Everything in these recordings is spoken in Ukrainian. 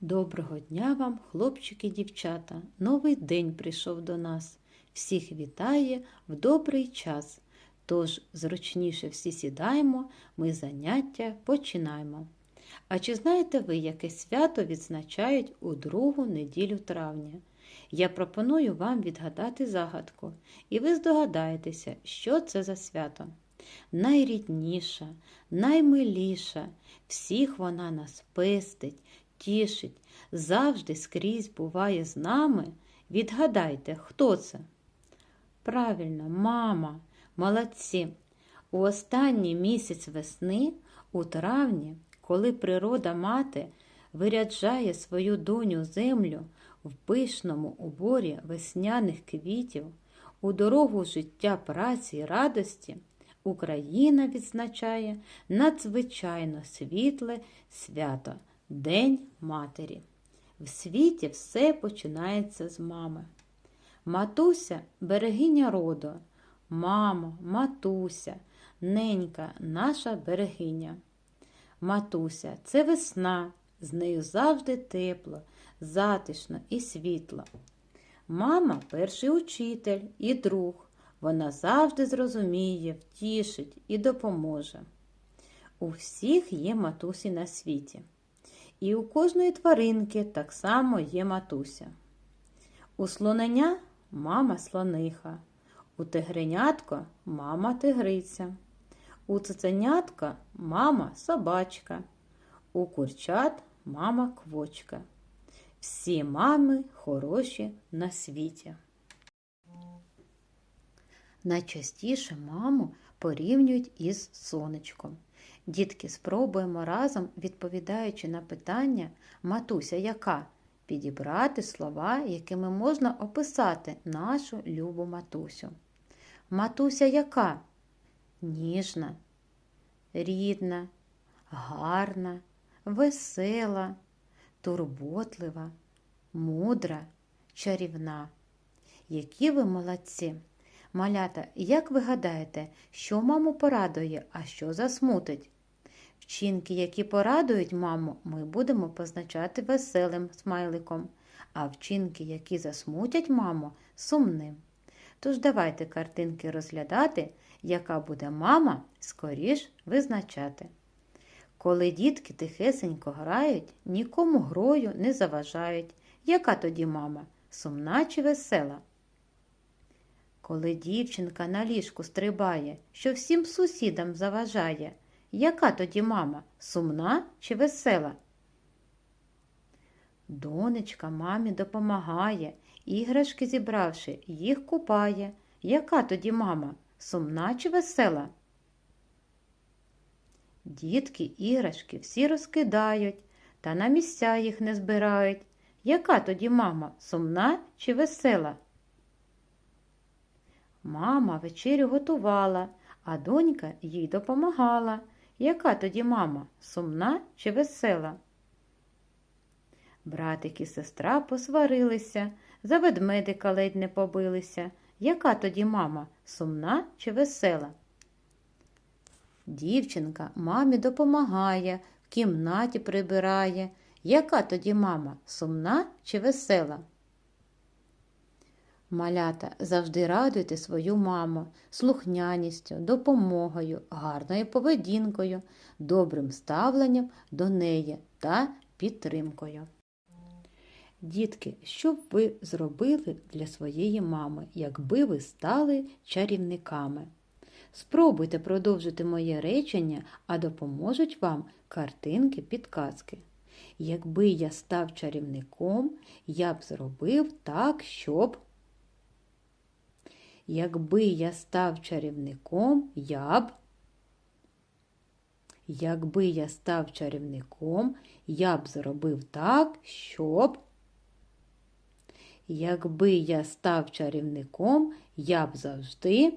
Доброго дня вам, хлопчики дівчата. Новий день прийшов до нас. Всіх вітає в добрий час. Тож зручніше всі сідаємо, ми заняття починаємо. А чи знаєте ви, яке свято відзначають у другу неділю травня? Я пропоную вам відгадати загадку, і ви здогадаєтеся, що це за свято. Найрідніша, наймиліша, всіх вона нас пестить, тішить, завжди скрізь буває з нами. Відгадайте, хто це? Правильно, мама, молодці. У останній місяць весни, у травні, коли природа мати виряджає свою доню землю в пишному уборі весняних квітів, у дорогу життя праці й радості, Україна відзначає надзвичайно світле свято День Матері. В світі все починається з мами. Матуся берегиня роду, мамо, матуся, ненька, наша берегиня. Матуся це весна, з нею завжди тепло, затишно і світло. Мама перший учитель і друг. Вона завжди зрозуміє, втішить і допоможе. У всіх є матусі на світі. І у кожної тваринки так само є матуся. У слоненя мама слониха, у тигренятка мама тигриця, у цуценятка мама собачка, у курчат мама квочка. Всі мами хороші на світі. Найчастіше маму порівнюють із сонечком. Дітки, спробуємо разом, відповідаючи на питання матуся яка, підібрати слова, якими можна описати нашу любу матусю. Матуся яка? Ніжна, рідна, гарна, весела, турботлива, мудра, чарівна. Які ви молодці! Малята, як ви гадаєте, що маму порадує, а що засмутить? Вчинки, які порадують маму, ми будемо позначати веселим смайликом, а вчинки, які засмутять маму, сумним. Тож давайте картинки розглядати, яка буде мама, скоріш визначати. Коли дітки тихесенько грають, нікому грою не заважають. Яка тоді мама? Сумна чи весела? Коли дівчинка на ліжку стрибає, що всім сусідам заважає, яка тоді мама, сумна чи весела? Донечка мамі допомагає, іграшки зібравши, їх купає. Яка тоді мама, сумна чи весела? Дітки іграшки всі розкидають, та на місця їх не збирають. Яка тоді мама, сумна чи весела? Мама вечерю готувала, а донька їй допомагала. Яка тоді мама, сумна чи весела? Братик і сестра посварилися, за ведмедика ледь не побилися. Яка тоді мама, сумна чи весела? Дівчинка мамі допомагає, в кімнаті прибирає. Яка тоді мама, сумна чи весела? Малята, завжди радуйте свою маму слухняністю, допомогою, гарною поведінкою, добрим ставленням до неї та підтримкою. Дітки, що б ви зробили для своєї мами, якби ви стали чарівниками? Спробуйте продовжити моє речення, а допоможуть вам картинки, підказки. Якби я став чарівником, я б зробив так, щоб. Якби я став чарівником, я б. Якби я став чарівником, я б зробив так, щоб. Якби я став чарівником, я б завжди.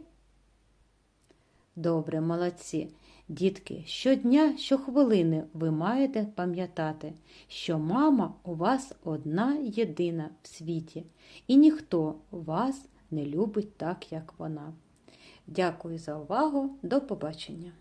Добре, молодці. Дітки, щодня, щохвилини ви маєте пам'ятати, що мама у вас одна єдина в світі, і ніхто вас не любить так, як вона. Дякую за увагу. До побачення!